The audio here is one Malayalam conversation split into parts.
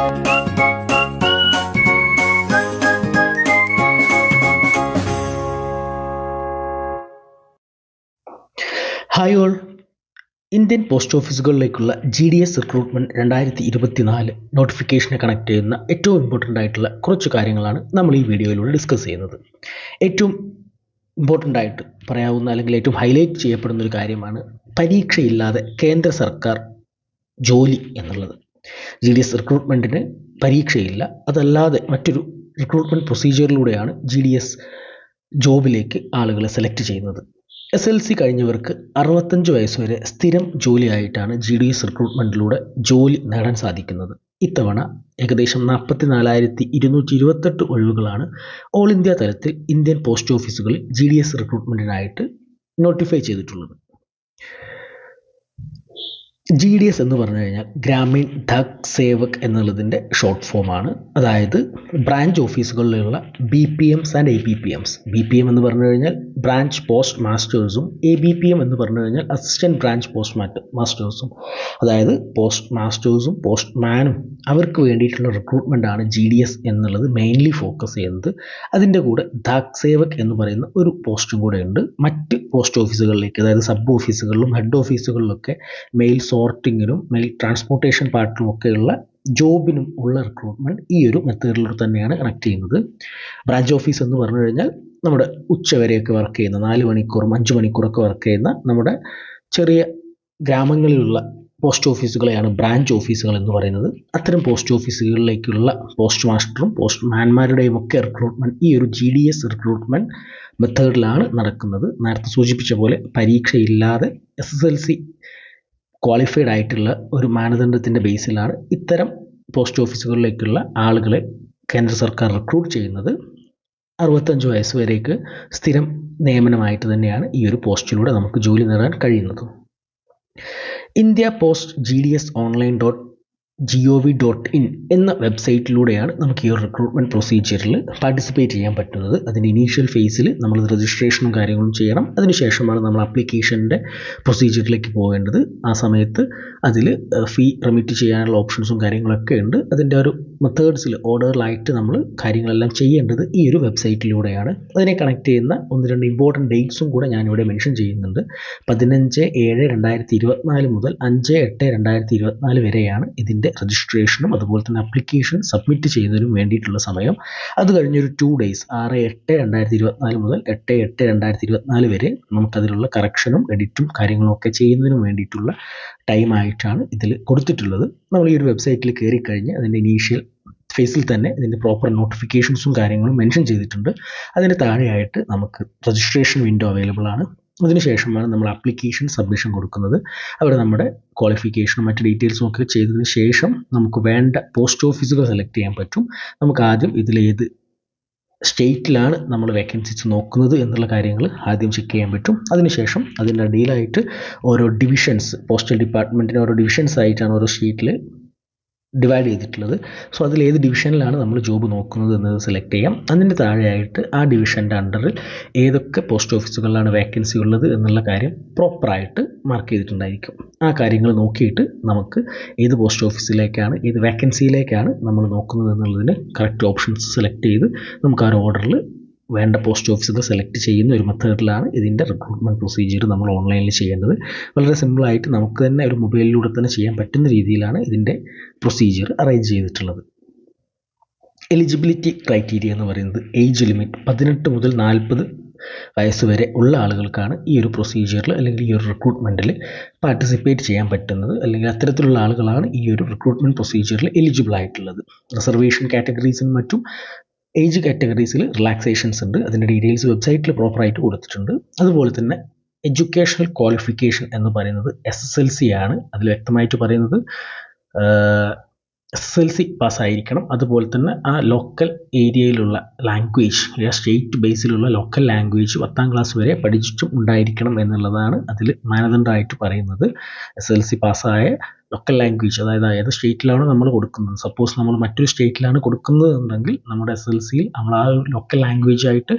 ഹായ് ഓൾ ഇന്ത്യൻ പോസ്റ്റ് ഓഫീസുകളിലേക്കുള്ള ജി ഡി എസ് റിക്രൂട്ട്മെന്റ് രണ്ടായിരത്തി ഇരുപത്തി നാല് നോട്ടിഫിക്കേഷനെ കണക്ട് ചെയ്യുന്ന ഏറ്റവും ഇമ്പോർട്ടന്റ് ആയിട്ടുള്ള കുറച്ച് കാര്യങ്ങളാണ് നമ്മൾ ഈ വീഡിയോയിലൂടെ ഡിസ്കസ് ചെയ്യുന്നത്. ഏറ്റവും ഇമ്പോർട്ടന്റ് ആയിട്ട് പറയാവുന്ന അല്ലെങ്കിൽ ഏറ്റവും ഹൈലൈറ്റ് ചെയ്യപ്പെടുന്ന ഒരു കാര്യമാണ് പരീക്ഷയില്ലാതെ കേന്ദ്ര സർക്കാർ ജോലി എന്നുള്ളത്. ജി ഡി എസ് റിക്രൂട്ട്മെന്റിന് പരീക്ഷയില്ല. അതല്ലാതെ മറ്റൊരു റിക്രൂട്ട്മെന്റ് പ്രൊസീജിയറിലൂടെയാണ് ജി ഡി എസ് ജോബിലേക്ക് ആളുകളെ സെലക്ട് ചെയ്യുന്നത്. എസ് എൽ സി കഴിഞ്ഞവർക്ക് അറുപത്തഞ്ച് വയസ്സ് വരെ സ്ഥിരം ജോലിയായിട്ടാണ് ജി ഡി എസ് റിക്രൂട്ട്മെന്റിലൂടെ ജോലി നേടാൻ സാധിക്കുന്നത്. ഇത്തവണ ഏകദേശം നാൽപ്പത്തി നാലായിരത്തി ഇരുന്നൂറ്റി ഇരുപത്തെട്ട് ഒഴിവുകളാണ് ഓൾ ഇന്ത്യ തലത്തിൽ ഇന്ത്യൻ പോസ്റ്റ് ഓഫീസുകളിൽ ജി ഡി എസ് റിക്രൂട്ട്മെന്റിനായിട്ട് നോട്ടിഫൈ ചെയ്തിട്ടുള്ളത്. ജി ഡി എസ് എന്ന് പറഞ്ഞു കഴിഞ്ഞാൽ ഗ്രാമീൺ ധക് സേവക് എന്നുള്ളതിന്റെ ഷോർട്ട് ഫോമാണ് അതായത് branch ഓഫീസുകളിലുള്ള B P Ms and A B P Ms B P M എന്ന് പറഞ്ഞു കഴിഞ്ഞാൽ ബ്രാഞ്ച് പോസ്റ്റ് മാസ്റ്റേഴ്സും എ ബി പി എം എന്ന് പറഞ്ഞു കഴിഞ്ഞാൽ അസിസ്റ്റന്റ് ബ്രാഞ്ച് പോസ്റ്റ് മാസ്റ്റേഴ്സും അതായത് പോസ്റ്റ് മാസ്റ്റേഴ്സും പോസ്റ്റ് മാനും അവർക്ക് വേണ്ടിയിട്ടുള്ള റിക്രൂട്ട്മെന്റ് ആണ് ജി ഡി എസ് എന്നുള്ളത് മെയിൻലി ഫോക്കസ് ചെയ്യുന്നത്. അതിന്റെ കൂടെ ധാക് സേവക് എന്ന് പറയുന്ന ഒരു പോസ്റ്റും കൂടെ ഉണ്ട്. മറ്റ് പോസ്റ്റ് ഓഫീസുകളിലേക്ക് അതായത് സബ് ഓഫീസുകളിലും ഹെഡ് ഓഫീസുകളിലൊക്കെ മെയിൽ സോർട്ടിങ്ങിനും ട്രാൻസ്പോർട്ടേഷൻ പാർട്ടിനും ഒക്കെയുള്ള ജോബിനും ഉള്ള റിക്രൂട്ട്മെന്റ് ഈ ഒരു മെത്തേഡിലൂടെ തന്നെയാണ് കണക്ട് ചെയ്യുന്നത്. ബ്രാഞ്ച് ഓഫീസ് എന്ന് പറഞ്ഞു കഴിഞ്ഞാൽ നമ്മുടെ ഉച്ചവരെയൊക്കെ വർക്ക് ചെയ്യുന്ന നാല് മണിക്കൂറും അഞ്ച് മണിക്കൂറൊക്കെ വർക്ക് ചെയ്യുന്ന നമ്മുടെ ചെറിയ ഗ്രാമങ്ങളിലുള്ള പോസ്റ്റ് ഓഫീസുകളെയാണ് ബ്രാഞ്ച് ഓഫീസുകൾ എന്ന് പറയുന്നത്. അത്തരം പോസ്റ്റ് ഓഫീസുകളിലേക്കുള്ള പോസ്റ്റ് മാസ്റ്ററും പോസ്റ്റ് മാൻമാരുടെയും ഒക്കെ റിക്രൂട്ട്മെന്റ് ഈ ഒരു ജി ഡി എസ് റിക്രൂട്ട്മെന്റ് മെത്തേഡിലാണ് നടക്കുന്നത്. നേരത്തെ സൂചിപ്പിച്ച പോലെ പരീക്ഷയില്ലാതെ S S L C qualified ആയിട്ടുള്ള ഒരു മാനദണ്ഡത്തിന്റെ ബേസിലാണ് ഇത്തരം പോസ്റ്റ് ഓഫീസുകളിലേക്കുള്ള ആളുകളെ കേന്ദ്ര സർക്കാർ റിക്രൂട്ട് ചെയ്യുന്നത്. അറുപത്തഞ്ച് വയസ്സ് വരേക്ക് സ്ഥിരം നിയമനമായിട്ട് തന്നെയാണ് ഈ ഒരു പോസ്റ്റിലൂടെ നമുക്ക് ജോലി നേടാൻ കഴിയുന്നത്. India post G D S online dot G V dot in എന്ന വെബ്സൈറ്റിലൂടെയാണ് നമുക്ക് ഈ ഒരു റിക്രൂട്ട്മെന്റ് പ്രൊസീജിയറിൽ പാർട്ടിസിപ്പേറ്റ് ചെയ്യാൻ പറ്റുന്നത്. അതിന്റെ ഇനീഷ്യൽ ഫേസിൽ നമ്മൾ രജിസ്ട്രേഷനും കാര്യങ്ങളും ചെയ്യണം. അതിനുശേഷമാണ് നമ്മൾ ആപ്ലിക്കേഷന്റെ പ്രൊസീജിയറിലേക്ക് പോകേണ്ടത്. ആ സമയത്ത് അതിൽ ഫീ റെമിറ്റ് ചെയ്യാനുള്ള ഓപ്ഷൻസും കാര്യങ്ങളൊക്കെ ഉണ്ട്. അതിന്റെ ഒരു മെത്തേഡ്സിൽ ഓർഡറിലായിട്ട് നമ്മൾ കാര്യങ്ങളെല്ലാം ചെയ്യേണ്ടത് ഈ ഒരു വെബ്സൈറ്റിലൂടെയാണ് അതിനെ കണക്ട് ചെയ്യുന്ന ഒന്ന് രണ്ട് ഇമ്പോർട്ടന്റ് ഡേറ്റ്സും കൂടെ ഞാനിവിടെ മെൻഷൻ ചെയ്യുന്നുണ്ട്. പതിനഞ്ച് ഏഴ് രണ്ടായിരത്തി ഇരുപത്തിനാല് മുതൽ അഞ്ച് എട്ട് രണ്ടായിരത്തി ഇരുപത്തിനാല് വരെയാണ് ഇതിന്റെ രജിസ്ട്രേഷനും അതുപോലെ തന്നെ അപ്ലിക്കേഷൻ സബ്മിറ്റ് ചെയ്യുന്നതിനും വേണ്ടിയിട്ടുള്ള സമയം. അത് കഴിഞ്ഞൊരു ടു ഡേയ്സ് ആറ് എട്ട് രണ്ടായിരത്തി ഇരുപത്തിനാല് മുതൽ എട്ട് എട്ട് രണ്ടായിരത്തി ഇരുപത്തിനാല് വരെ നമുക്കതിലുള്ള കറക്ഷനും എഡിറ്റും കാര്യങ്ങളും ഒക്കെ ചെയ്യുന്നതിനും വേണ്ടിയിട്ടുള്ള ടൈമായിട്ടാണ് ഇതിൽ കൊടുത്തിട്ടുള്ളത്. നമ്മൾ ഈ ഒരു വെബ്സൈറ്റിൽ കയറി കഴിഞ്ഞ് അതിന്റെ ഇനീഷ്യൽ ഫേസിൽ തന്നെ ഇതിന്റെ പ്രോപ്പർ നോട്ടിഫിക്കേഷൻസും കാര്യങ്ങളും മെൻഷൻ ചെയ്തിട്ടുണ്ട്. അതിന് താഴെയായിട്ട് നമുക്ക് രജിസ്ട്രേഷൻ വിൻഡോ അവൈലബിൾ ആണ്. അതിനുശേഷമാണ് നമ്മൾ ആപ്ലിക്കേഷൻ സബ്മിഷൻ കൊടുക്കുന്നത്. അവിടെ നമ്മുടെ ക്വാളിഫിക്കേഷനും മറ്റ് ഡീറ്റെയിൽസും ഒക്കെ ചെയ്തതിന് ശേഷം നമുക്ക് വേണ്ട പോസ്റ്റ് ഓഫീസുകൾ സെലക്ട് ചെയ്യാൻ പറ്റും. നമുക്ക് ആദ്യം ഇതിലേത് സ്റ്റേറ്റിലാണ് നമ്മൾ വേക്കൻസീസ് നോക്കുന്നത് എന്നുള്ള കാര്യങ്ങൾ ആദ്യം ചെക്ക് ചെയ്യാൻ പറ്റും. അതിനുശേഷം അതിന്റെ അടിയിലായിട്ട് ഓരോ ഡിവിഷൻസ് പോസ്റ്റൽ ഡിപ്പാർട്ട്മെന്റിന് ഓരോ ഡിവിഷൻസ് ആയിട്ടാണ് ഓരോ സ്റ്റേറ്റിൽ ഡിവൈഡ് ചെയ്തിട്ടുള്ളത്. സോ അതിൽ ഏത് ഡിവിഷനിലാണ് നമ്മൾ ജോബ് നോക്കുന്നത് എന്നത് സെലക്ട് ചെയ്യാം. അതിന്റെ താഴെയായിട്ട് ആ ഡിവിഷന്റെ അണ്ടറിൽ ഏതൊക്കെ പോസ്റ്റ് ഓഫീസുകളിലാണ് വേക്കൻസി ഉള്ളത് എന്നുള്ള കാര്യം പ്രോപ്പറായിട്ട് മാർക്ക് ചെയ്തിട്ടുണ്ടായിരിക്കും. ആ കാര്യങ്ങൾ നോക്കിയിട്ട് നമുക്ക് ഏത് പോസ്റ്റ് ഓഫീസിലേക്കാണ് ഏത് വേക്കൻസിയിലേക്കാണ് നമ്മൾ നോക്കുന്നത് എന്നുള്ളതിന് കറക്റ്റ് ഓപ്ഷൻസ് സെലക്ട് ചെയ്ത് നമുക്ക് ആ ഒരു ഓർഡറിൽ വേണ്ട പോസ്റ്റ് ഓഫീസുകൾ സെലക്ട് ചെയ്യുന്ന ഒരു മെത്തേഡിലാണ് ഇതിന്റെ റിക്രൂട്ട്മെന്റ് പ്രൊസീജിയർ നമ്മൾ ഓൺലൈനിൽ ചെയ്യേണ്ടത്. വളരെ സിമ്പിളായിട്ട് നമുക്ക് തന്നെ ഒരു മൊബൈലിലൂടെ തന്നെ ചെയ്യാൻ പറ്റുന്ന രീതിയിലാണ് ഇതിന്റെ പ്രൊസീജിയർ അറേഞ്ച് ചെയ്തിട്ടുള്ളത്. എലിജിബിലിറ്റി ക്രൈറ്റീരിയ എന്ന് പറയുന്നത് ഏജ് ലിമിറ്റ് പതിനെട്ട് മുതൽ നാൽപ്പത് വയസ്സ് വരെ ഉള്ള ആളുകൾക്കാണ് ഈ ഒരു പ്രൊസീജിയറിൽ അല്ലെങ്കിൽ ഈ ഒരു റിക്രൂട്ട്മെന്റിൽ പാർട്ടിസിപ്പേറ്റ് ചെയ്യാൻ പറ്റുന്നത്. അല്ലെങ്കിൽ അത്തരത്തിലുള്ള ആളുകളാണ് ഈ ഒരു റിക്രൂട്ട്മെന്റ് പ്രൊസീജിയറിൽ എലിജിബിൾ ആയിട്ടുള്ളത്. റിസർവേഷൻ കാറ്റഗറീസിനും മറ്റും ഏജ് കാറ്റഗറീസിൽ റിലാക്സേഷൻസ് ഉണ്ട്. അതിന്റെ ഡീറ്റെയിൽസ് വെബ്സൈറ്റിൽ പ്രോപ്പറായിട്ട് കൊടുത്തിട്ടുണ്ട്. അതുപോലെ തന്നെ എഡ്യൂക്കേഷണൽ ക്വാളിഫിക്കേഷൻ എന്ന് പറയുന്നത് എസ് എസ് എൽ സി ആണ്. അതിൽ വ്യക്തമായിട്ട് പറയുന്നത് എസ് എൽ സി പാസ്സായിരിക്കണം അതുപോലെ തന്നെ ആ ലോക്കൽ ഏരിയയിലുള്ള ലാംഗ്വേജ് അല്ലെങ്കിൽ സ്റ്റേറ്റ് ബേസിലുള്ള ലോക്കൽ ലാംഗ്വേജ് പത്താം ക്ലാസ് വരെ പഠിച്ചിട്ടും ഉണ്ടായിരിക്കണം എന്നുള്ളതാണ് അതിൽ മാനദണ്ഡമായിട്ട് പറയുന്നത്. എസ് എൽ സി പാസ്സായ ലോക്കൽ ലാംഗ്വേജ് അതായത് ഏത് സ്റ്റേറ്റിലാണ് നമ്മൾ കൊടുക്കുന്നത്? സപ്പോസ് നമ്മൾ മറ്റൊരു സ്റ്റേറ്റിലാണ് കൊടുക്കുന്നത് എന്നുണ്ടെങ്കിൽ നമ്മുടെ എസ് എൽ സിയിൽ നമ്മൾ ആ ഒരു ലോക്കൽ ലാംഗ്വേജ് ആയിട്ട്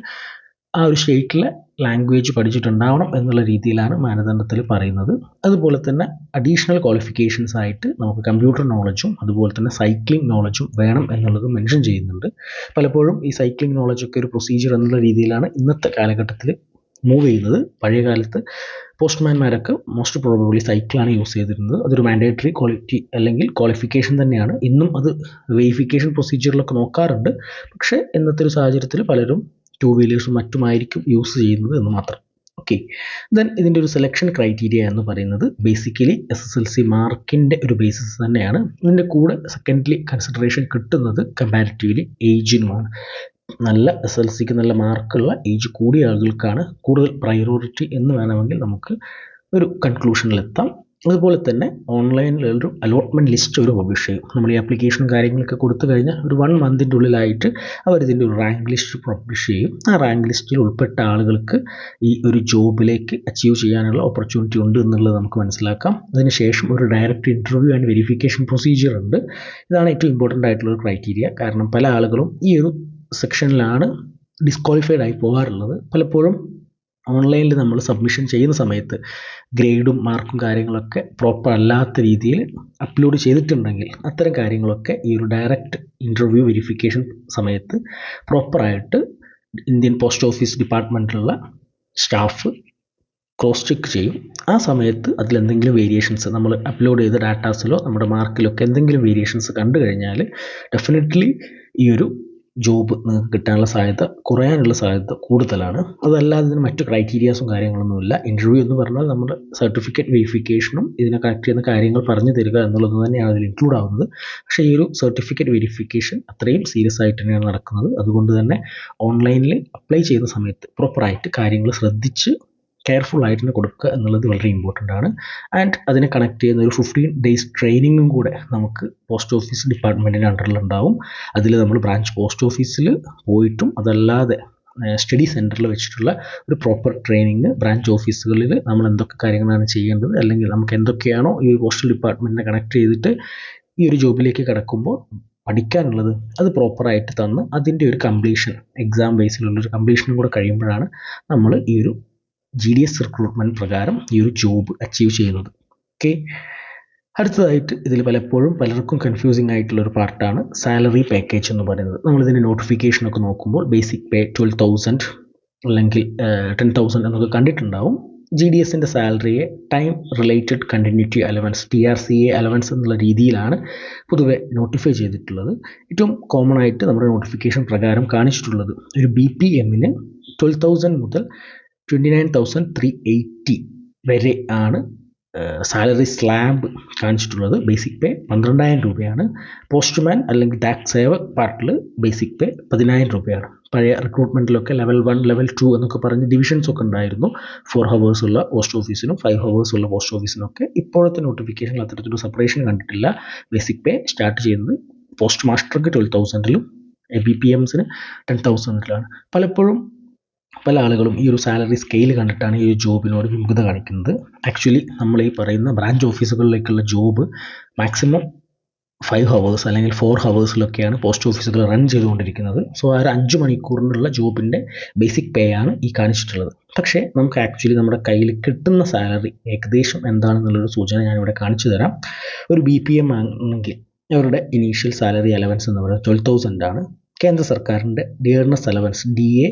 ആ ഒരു സ്റ്റേറ്റിലെ ലാംഗ്വേജ് പഠിച്ചിട്ടുണ്ടാവണം എന്നുള്ള രീതിയിലാണ് മാനദണ്ഡത്തിൽ പറയുന്നത്. അതുപോലെ തന്നെ അഡീഷണൽ ക്വാളിഫിക്കേഷൻസ് ആയിട്ട് നമുക്ക് കമ്പ്യൂട്ടർ നോളജും അതുപോലെ തന്നെ സൈക്ലിംഗ് നോളജും വേണം എന്നുള്ളത് മെൻഷൻ ചെയ്യുന്നുണ്ട്. പലപ്പോഴും ഈ സൈക്ലിംഗ് നോളജൊക്കെ ഒരു പ്രൊസീജിയർ എന്നുള്ള രീതിയിലാണ് ഇന്നത്തെ കാലഘട്ടത്തിൽ മൂവ് ചെയ്യുന്നത്. പഴയ കാലത്ത് പോസ്റ്റ്മാൻമാരൊക്കെ മോസ്റ്റ് പ്രോബബ്ലി സൈക്കിളാണ് യൂസ് ചെയ്തിരുന്നത്. അതൊരു മാൻഡേറ്ററി ക്വാളിറ്റി അല്ലെങ്കിൽ ക്വാളിഫിക്കേഷൻ തന്നെയാണ്. ഇന്നും അത് വെരിഫിക്കേഷൻ പ്രൊസീജിയറിലൊക്കെ നോക്കാറുണ്ട്. പക്ഷേ ഇന്നത്തെ ഒരു സാഹചര്യത്തിൽ പലരും ടു വീലേഴ്സും മറ്റുമായിരിക്കും യൂസ് ചെയ്യുന്നത് എന്ന് മാത്രം. ഓക്കെ ദെൻ ഇതിന്റെ ഒരു സെലക്ഷൻ ക്രൈറ്റീരിയ എന്ന് പറയുന്നത് basically S S L C മാർക്കിന്റെ ഒരു ബേസിസ് തന്നെയാണ്. ഇതിന്റെ കൂടെ സെക്കൻഡ്ലി കൺസിഡറേഷൻ കിട്ടുന്നത് കമ്പാരിറ്റീവ്ലി ഏജിനുമാണ് നല്ല എസ് എൽ സിക്ക് നല്ല മാർക്കുള്ള ഏജ് കൂടിയ ആളുകൾക്കാണ് കൂടുതൽ പ്രയോറിറ്റി എന്ന് വേണമെങ്കിൽ നമുക്ക് ഒരു കൺക്ലൂഷനിലെത്താം അതുപോലെ തന്നെ ഓൺലൈനിൽ ഒരു അലോട്ട്മെന്റ് ലിസ്റ്റ് ഒരു പബ്ലിഷ് ചെയ്യും. നമ്മൾ ഈ ആപ്ലിക്കേഷൻ കാര്യങ്ങളൊക്കെ കൊടുത്തു കഴിഞ്ഞാൽ ഒരു വൺ മന്തിന്റെ ഉള്ളിലായിട്ട് അവരിതിന്റെ ഒരു റാങ്ക് ലിസ്റ്റ് പബ്ലിഷ് ചെയ്യും. ആ റാങ്ക് ലിസ്റ്റിൽ ഉൾപ്പെട്ട ആളുകൾക്ക് ഈ ഒരു ജോബിലേക്ക് അച്ചീവ് ചെയ്യാനുള്ള ഓപ്പർച്യൂണിറ്റി ഉണ്ട് എന്നുള്ളത് നമുക്ക് മനസ്സിലാക്കാം. അതിനുശേഷം ഒരു direct interview and verification procedure ഉണ്ട്. ഇതാണ് ഏറ്റവും ഇമ്പോർട്ടന്റ് ആയിട്ടുള്ള ഒരു ക്രൈറ്റീരിയ കാരണം പല ആളുകളും ഈ ഒരു സെക്ഷനിലാണ് ഡിസ്ക്വാളിഫൈഡ് ആയി പോകാറുള്ളത്. പലപ്പോഴും ഓൺലൈനിൽ നമ്മൾ സബ്മിഷൻ ചെയ്യുന്ന സമയത്ത് ഗ്രേഡും മാർക്കും കാര്യങ്ങളൊക്കെ പ്രോപ്പർ അല്ലാത്ത രീതിയിൽ അപ്ലോഡ് ചെയ്തിട്ടുണ്ടെങ്കിൽ അത്തരം കാര്യങ്ങളൊക്കെ ഈ ഒരു ഡയറക്റ്റ് ഇന്റർവ്യൂ വെരിഫിക്കേഷൻ സമയത്ത് പ്രോപ്പറായിട്ട് ഇന്ത്യൻ പോസ്റ്റ് ഓഫീസ് ഡിപ്പാർട്ട്മെന്റിലുള്ള സ്റ്റാഫ് ക്രോസ് ചെക്ക് ചെയ്യും. ആ സമയത്ത് അതിലെന്തെങ്കിലും വേരിയേഷൻസ് നമ്മൾ അപ്ലോഡ് ചെയ്ത ഡാറ്റാസിലോ നമ്മുടെ മാർക്കിലൊക്കെ എന്തെങ്കിലും വേരിയേഷൻസ് കണ്ടു കഴിഞ്ഞാൽ ഡെഫിനറ്റ്ലി ഈ ഒരു ജോബ് നിങ്ങൾക്ക് കിട്ടാനുള്ള സാധ്യത കുറയാനുള്ള സാധ്യത കൂടുതലാണ്. അതല്ലാതെ ഇതിന് മറ്റു ക്രൈറ്റീരിയാസും കാര്യങ്ങളൊന്നുമില്ല ഇന്റർവ്യൂ എന്ന് പറഞ്ഞാൽ നമ്മുടെ സർട്ടിഫിക്കറ്റ് വെരിഫിക്കേഷനും ഇതിനെ കണക്ട് ചെയ്യുന്ന കാര്യങ്ങൾ പറഞ്ഞു തരിക എന്നുള്ളത് തന്നെയാണ് അതിൽ ഇൻക്ലൂഡ് ആവുന്നത്. പക്ഷേ ഈ ഒരു സർട്ടിഫിക്കറ്റ് വെരിഫിക്കേഷൻ അത്രയും സീരിയസ് ആയിട്ട് തന്നെയാണ് നടക്കുന്നത്. അതുകൊണ്ട് തന്നെ ഓൺലൈനിൽ അപ്ലൈ ചെയ്യുന്ന സമയത്ത് പ്രോപ്പറായിട്ട് കാര്യങ്ങൾ ശ്രദ്ധിച്ച് കെയർഫുൾ ആയിട്ട് കൊടുക്കുക എന്നുള്ളത് വളരെ ഇമ്പോർട്ടന്റ് ആണ്. ആൻഡ് അതിനെ കണക്ട് ചെയ്യുന്ന ഒരു ഫിഫ്റ്റീൻ ഡേയ്സ് ട്രെയിനിങ്ങും കൂടെ നമുക്ക് പോസ്റ്റ് ഓഫീസ് ഡിപ്പാർട്ട്മെന്റിന്റെ അണ്ടറിൽ ഉണ്ടാവും. അതിൽ നമ്മൾ ബ്രാഞ്ച് പോസ്റ്റ് ഓഫീസിൽ പോയിട്ടും അതല്ലാതെ സ്റ്റഡി സെന്ററിൽ വെച്ചിട്ടുള്ള ഒരു പ്രോപ്പർ ട്രെയിനിങ് ബ്രാഞ്ച് ഓഫീസുകളിൽ നമ്മൾ എന്തൊക്കെ കാര്യങ്ങളാണ് ചെയ്യേണ്ടത് അല്ലെങ്കിൽ നമുക്ക് എന്തൊക്കെയാണോ ഈ പോസ്റ്റൽ ഡിപ്പാർട്ട്മെന്റിനെ കണക്ട് ചെയ്തിട്ട് ഈ ഒരു ജോബിലേക്ക് കിടക്കുമ്പോൾ പഠിക്കാനുള്ളത് അത് പ്രോപ്പറായിട്ട് തന്ന് അതിന്റെ ഒരു കംപ്ലീഷൻ എക്സാം ബേസിലുള്ള ഒരു കംപ്ലീഷനും കൂടെ കഴിയുമ്പോഴാണ് നമ്മൾ ഈ ഒരു ജി ഡി എസ് റിക്രൂട്ട്മെന്റ് പ്രകാരം ഈ ഒരു ജോബ് അച്ചീവ് ചെയ്യുന്നത്. ഓക്കെ അടുത്തതായിട്ട് ഇതിൽ പലപ്പോഴും പലർക്കും കൺഫ്യൂസിങ് ആയിട്ടുള്ള ഒരു പാർട്ടാണ് സാലറി പാക്കേജ് എന്ന് പറയുന്നത്. നമ്മളിതിന്റെ നോട്ടിഫിക്കേഷനൊക്കെ നോക്കുമ്പോൾ ബേസിക് പേ ട്വൽവ് തൗസൻഡ് അല്ലെങ്കിൽ ടെൻ തൗസൻഡ് എന്നൊക്കെ കണ്ടിട്ടുണ്ടാവും. ജി ഡി എസിന്റെ സാലറിയെ time related continuity allowance T R C A allowance എന്നുള്ള രീതിയിലാണ് പൊതുവെ നോട്ടിഫൈ ചെയ്തിട്ടുള്ളത്. ഏറ്റവും കോമൺ ആയിട്ട് നമ്മുടെ നോട്ടിഫിക്കേഷൻ പ്രകാരം കാണിച്ചിട്ടുള്ളത്. ഒരു ബി പി എമ്മിന് ട്വൽവ് തൗസൻഡ് മുതൽ twenty nine thousand three eighty വരെ ആണ് സാലറി സ്ലാബ് കാണിച്ചിട്ടുള്ളത്. ബേസിക് പേ പന്ത്രണ്ടായിരം രൂപയാണ്. പോസ്റ്റ്മാൻ അല്ലെങ്കിൽ ടാക്സ് സേവർ പാർട്ടിൽ ബേസിക് പേ പതിനായിരം രൂപയാണ്. പഴയ റിക്രൂട്ട്മെന്റിലൊക്കെ ലെവൽ വൺ ലെവൽ ടു എന്നൊക്കെ പറഞ്ഞ് ഡിവിഷൻസ് ഒക്കെ ഉണ്ടായിരുന്നു. ഫോർ ഹവേഴ്സ് ഉള്ള പോസ്റ്റ് ഓഫീസിനും ഫൈവ് ഹവേഴ്സ് ഉള്ള പോസ്റ്റ് ഓഫീസിനൊക്കെ ഇപ്പോഴത്തെ നോട്ടിഫിക്കേഷനിൽ അത്തരത്തിലൊരു സെപ്പറേഷൻ കണ്ടിട്ടില്ല. ബേസിക് പേ സ്റ്റാർട്ട് ചെയ്യുന്നത് പോസ്റ്റ് മാസ്റ്റർക്ക് ട്വൽവ് തൗസൻഡിലും ബി പി എംസിന് ടെൻ തൗസൻഡിലാണ് പലപ്പോഴും പല ആളുകളും ഈ ഒരു സാലറി സ്കെയിൽ കണ്ടിട്ടാണ് ഈ ഒരു ജോബിനോട് വിമുഖത കാണിക്കുന്നത്. ആക്ച്വലി നമ്മൾ ഈ പറയുന്ന ബ്രാഞ്ച് ഓഫീസുകളിലേക്കുള്ള ജോബ് മാക്സിമം ഫൈവ് ഹവേഴ്സ് അല്ലെങ്കിൽ ഫോർ ഹവേഴ്സിലൊക്കെയാണ് പോസ്റ്റ് ഓഫീസുകൾ റൺ ചെയ്തുകൊണ്ടിരിക്കുന്നത്. സോ ആ ഒരു അഞ്ച് മണിക്കൂറിനുള്ള ജോബിന്റെ ബേസിക് പേ ആണ് ഈ കാണിച്ചിട്ടുള്ളത്. പക്ഷേ നമുക്ക് ആക്ച്വലി നമ്മുടെ കയ്യിൽ കിട്ടുന്ന സാലറി ഏകദേശം എന്താണെന്നുള്ളൊരു സൂചന ഞാനിവിടെ കാണിച്ചു തരാം. ഒരു ബി പി എം ആണെങ്കിൽ അവരുടെ ഇനീഷ്യൽ സാലറി അലവൻസ് എന്ന് പറയുന്നത് ട്വൽവ് തൗസൻഡ് ആണ്. കേന്ദ്ര സർക്കാരിന്റെ ഡിയർനെസ് അലവൻസ് ഡി എ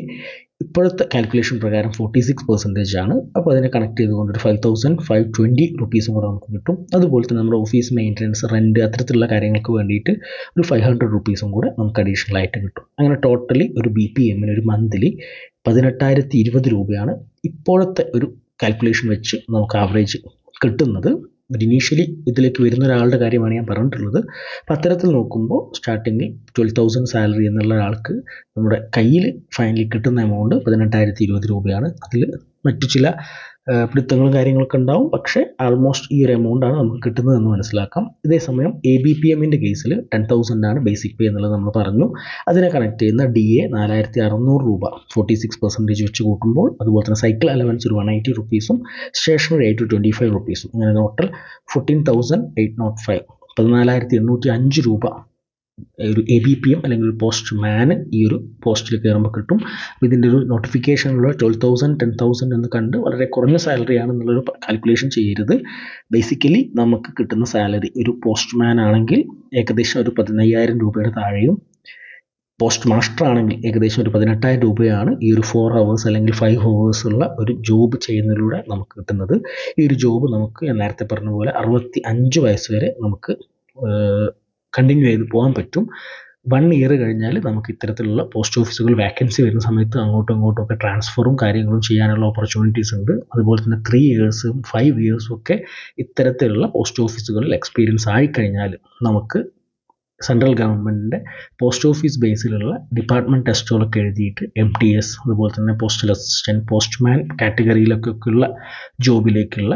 ഇപ്പോഴത്തെ കാൽക്കുലേഷൻ പ്രകാരം ഫോർട്ടി സിക്സ് പെർസെന്റേജ് ആണ്. അപ്പോൾ അതിനെ കണക്ട് ചെയ്തുകൊണ്ട് ഒരു ഫൈവ് തൗസൻഡ് ഫൈവ് ട്വന്റി റുപ്പീസും കൂടെ നമുക്ക് കിട്ടും. അതുപോലെ തന്നെ നമ്മുടെ ഓഫീസ് മെയിന്റനൻസ് റെന്റ് അത്തരത്തിലുള്ള കാര്യങ്ങൾക്ക് വേണ്ടിയിട്ട് ഒരു ഫൈവ് ഹൺഡ്രഡ് റുപ്പീസും കൂടെ നമുക്ക് അഡീഷണൽ ആയിട്ട് കിട്ടും. അങ്ങനെ ടോട്ടലി ഒരു ബി പി എമ്മിന് ഒരു മന്ത്ലി പതിനെട്ടായിരത്തി ഇരുപത് രൂപയാണ് ഇപ്പോഴത്തെ ഒരു കാൽക്കുലേഷൻ വെച്ച് നമുക്ക് ആവറേജ് കിട്ടുന്നത്. ഒരു ഇനീഷ്യലി ഇതിലേക്ക് വരുന്ന ഒരാളുടെ കാര്യമാണ് ഞാൻ പറഞ്ഞിട്ടുള്ളത്. അപ്പോൾ അത്തരത്തിൽ നോക്കുമ്പോൾ സ്റ്റാർട്ടിങ്ങിൽ ട്വൽവ് തൗസൻഡ് സാലറി എന്നുള്ള ഒരാൾക്ക് നമ്മുടെ കയ്യിൽ ഫൈനലി കിട്ടുന്ന എമൗണ്ട് പതിനെട്ടായിരത്തി ഇരുപത് രൂപയാണ്. അതിൽ മറ്റു ചില പിടുത്തങ്ങളും കാര്യങ്ങളൊക്കെ ഉണ്ടാവും. പക്ഷേ ആൾമോസ്റ്റ് ഈ ഒരു എമൗണ്ടാണ് നമുക്ക് കിട്ടുന്നത് എന്ന് മനസ്സിലാക്കാം. ഇതേസമയം എ ബി പി എമ്മിന്റെ കേസിൽ ടെൻ തൗസൻഡ് ആണ് ബേസിക് പേ എന്നുള്ളത് നമ്മൾ പറഞ്ഞു. അതിനെ കണക്ട് ചെയ്യുന്ന ഡി എ നാലായിരത്തി അറുന്നൂറ് രൂപ. ഫോർട്ടി സിക്സ് പെർസെന്റേജ് വെച്ച് കൂട്ടുമ്പോൾ അതുപോലെ തന്നെ സൈക്കിൾ അലവൻസ് ഒരു one eighty റുപ്പീസും stationery eight two twenty five റുപ്പീസും അങ്ങനെ total fourteen thousand eight nought five പതിനാലായിരത്തി എണ്ണൂറ്റി അഞ്ച് രൂപ ഒരു എ ബി പി എം അല്ലെങ്കിൽ ഒരു പോസ്റ്റ് മാന് ഈ ഒരു പോസ്റ്റിൽ കയറുമ്പോൾ കിട്ടും. ഇതിന്റെ ഒരു നോട്ടിഫിക്കേഷനുള്ള ട്വൽവ് തൗസൻഡ് ടെൻ തൗസൻഡ് എന്ന് കണ്ട് വളരെ കുറഞ്ഞ സാലറി ആണെന്നുള്ളൊരു കാൽക്കുലേഷൻ ചെയ്യരുത്. ബേസിക്കലി നമുക്ക് കിട്ടുന്ന സാലറി ഒരു പോസ്റ്റ് മാൻ ആണെങ്കിൽ ഏകദേശം ഒരു പതിനയ്യായിരം രൂപയുടെ താഴെയും പോസ്റ്റ് മാസ്റ്റർ ആണെങ്കിൽ ഏകദേശം ഒരു പതിനെട്ടായിരം രൂപയാണ് ഈ ഒരു ഫോർ ഹവേഴ്സ് അല്ലെങ്കിൽ ഫൈവ് ഹവേഴ്സ് ഉള്ള ഒരു ജോബ് ചെയ്യുന്നതിലൂടെ നമുക്ക് കിട്ടുന്നത്. ഈ ഒരു ജോബ് നമുക്ക് ഞാൻ നേരത്തെ പറഞ്ഞ പോലെ അറുപത്തി അഞ്ച് വയസ്സ് വരെ നമുക്ക് കണ്ടിന്യൂ ചെയ്ത് പോകാൻ പറ്റും. വൺ ഇയർ കഴിഞ്ഞാൽ നമുക്ക് ഇത്തരത്തിലുള്ള പോസ്റ്റ് ഓഫീസുകൾ വാക്കൻസി വരുന്ന സമയത്ത് അങ്ങോട്ടും ഇങ്ങോട്ടും ഒക്കെ ട്രാൻസ്ഫറും കാര്യങ്ങളും ചെയ്യാനുള്ള ഓപ്പർച്യൂണിറ്റീസ് ഉണ്ട്. അതുപോലെ തന്നെ ത്രീ ഇയേഴ്സും ഫൈവ് ഇയേഴ്സും ഒക്കെ ഇത്തരത്തിലുള്ള പോസ്റ്റ് ഓഫീസുകളിൽ എക്സ്പീരിയൻസ് ആയിക്കഴിഞ്ഞാൽ നമുക്ക് സെൻട്രൽ ഗവൺമെന്റിന്റെ പോസ്റ്റ് ഓഫീസ് ബേസിലുള്ള ഡിപ്പാർട്ട്മെന്റ് ടെസ്റ്റുകളൊക്കെ എഴുതിയിട്ട് എം ടി എസ് അതുപോലെ തന്നെ പോസ്റ്റൽ അസിസ്റ്റന്റ് പോസ്റ്റ്മാൻ കാറ്റഗറിയിലൊക്കെ ഉള്ള ജോബിലേക്കുള്ള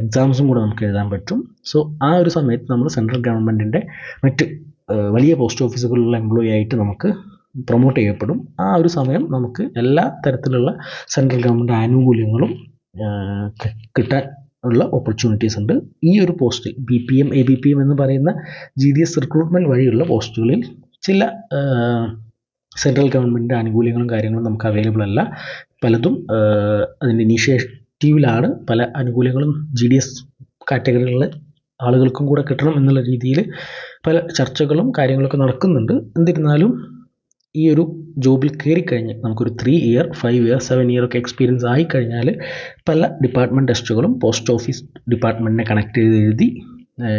എക്സാംസും കൂടെ നമുക്ക് എഴുതാൻ പറ്റും. സോ ആ ഒരു സമയത്ത് നമ്മൾ സെൻട്രൽ ഗവൺമെന്റിന്റെ മറ്റ് വലിയ പോസ്റ്റ് ഓഫീസുകളിലുള്ള എംപ്ലോയി ആയിട്ട് നമുക്ക് പ്രൊമോട്ട് ചെയ്യപ്പെടും. ആ ഒരു സമയം നമുക്ക് എല്ലാ തരത്തിലുള്ള സെൻട്രൽ ഗവൺമെന്റ് ആനുകൂല്യങ്ങളും കിട്ടാൻ ഉള്ള ഓപ്പർച്യൂണിറ്റീസ് ഉണ്ട്. ഈ ഒരു post B P M A B P M എന്ന് പറയുന്ന ജി ഡി എസ് റിക്രൂട്ട്മെന്റ് വഴിയുള്ള പോസ്റ്റുകളിൽ ചില സെൻട്രൽ ഗവൺമെന്റിന്റെ ആനുകൂല്യങ്ങളും കാര്യങ്ങളും നമുക്ക് അവൈലബിൾ അല്ല. പലതും അതിന്റെ ഇനീഷ്യേറ്റീവിലാണ് പല ആനുകൂല്യങ്ങളും ജി ഡി എസ് കാറ്റഗറികളിലെ ആളുകൾക്കും കൂടെ കിട്ടണം എന്നുള്ള രീതിയിൽ പല ചർച്ചകളും കാര്യങ്ങളൊക്കെ നടക്കുന്നുണ്ട്. എന്നിരുന്നാലും ഈ ഒരു ജോബിൽ കയറിക്കഴിഞ്ഞ് നമുക്കൊരു three year five year seven year ഒക്കെ എക്സ്പീരിയൻസ് ആയി കഴിഞ്ഞാൽ പല ഡിപ്പാർട്ട്മെന്റ് ടെസ്റ്റുകളും പോസ്റ്റ് ഓഫീസ് ഡിപ്പാർട്ട്മെന്റിനെ കണക്ട് ചെയ്ത് എഴുതി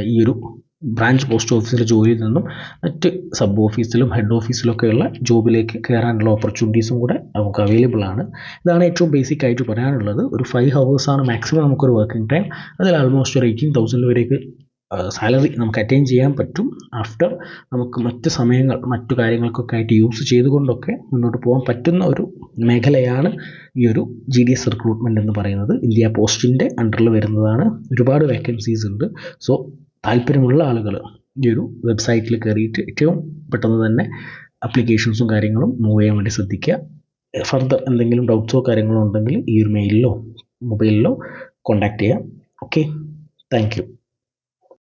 ഈ ഒരു ബ്രാഞ്ച് പോസ്റ്റ് ഓഫീസിലെ ജോലിയിൽ നിന്നും മറ്റ് സബ് ഓഫീസിലും ഹെഡ് ഓഫീസിലൊക്കെയുള്ള ജോബിലേക്ക് കയറാനുള്ള ഓപ്പർച്യൂണിറ്റീസും കൂടെ നമുക്ക് അവൈലബിൾ ആണ്. ഇതാണ് ഏറ്റവും ബേസിക് ആയിട്ട് പറയാനുള്ളത്. ഒരു ഫൈവ് ഹവേഴ്സാണ് മാക്സിമം നമുക്കൊരു വർക്കിംഗ് ടൈം അതിൽ ആൾമോസ്റ്റ് ഒരു എയ്റ്റീൻ തൗസൻഡ് വരെയൊക്കെ സാലറി നമുക്ക് അറ്റൈൻ ചെയ്യാൻ പറ്റും. ആഫ്റ്റർ നമുക്ക് മറ്റ് സമയങ്ങൾ മറ്റു കാര്യങ്ങൾക്കൊക്കെ ആയിട്ട് യൂസ് ചെയ്തുകൊണ്ടൊക്കെ മുന്നോട്ട് പോകാൻ പറ്റുന്ന ഒരു മേഖലയാണ് ഈ ഒരു ജി ഡി എസ് റിക്രൂട്ട്മെന്റ് എന്ന് പറയുന്നത്. ഇന്ത്യ പോസ്റ്റിന്റെ അണ്ടറിൽ വരുന്നതാണ്. ഒരുപാട് വേക്കൻസീസ് ഉണ്ട്. സോ താല്പര്യമുള്ള ആളുകൾ ഈ ഒരു വെബ്സൈറ്റിൽ കയറിയിട്ട് ഏറ്റവും പെട്ടെന്ന് തന്നെ അപ്ലിക്കേഷൻസും കാര്യങ്ങളും മൂവ് ചെയ്യാൻ വേണ്ടി ശ്രദ്ധിക്കുക. ഫർദർ എന്തെങ്കിലും ഡൗട്ട്സോ കാര്യങ്ങളോ ഉണ്ടെങ്കിൽ ഈ ഒരു മെയിലിലോ മൊബൈലിലോ കോൺടാക്റ്റ് ചെയ്യാം ഓക്കെ താങ്ക്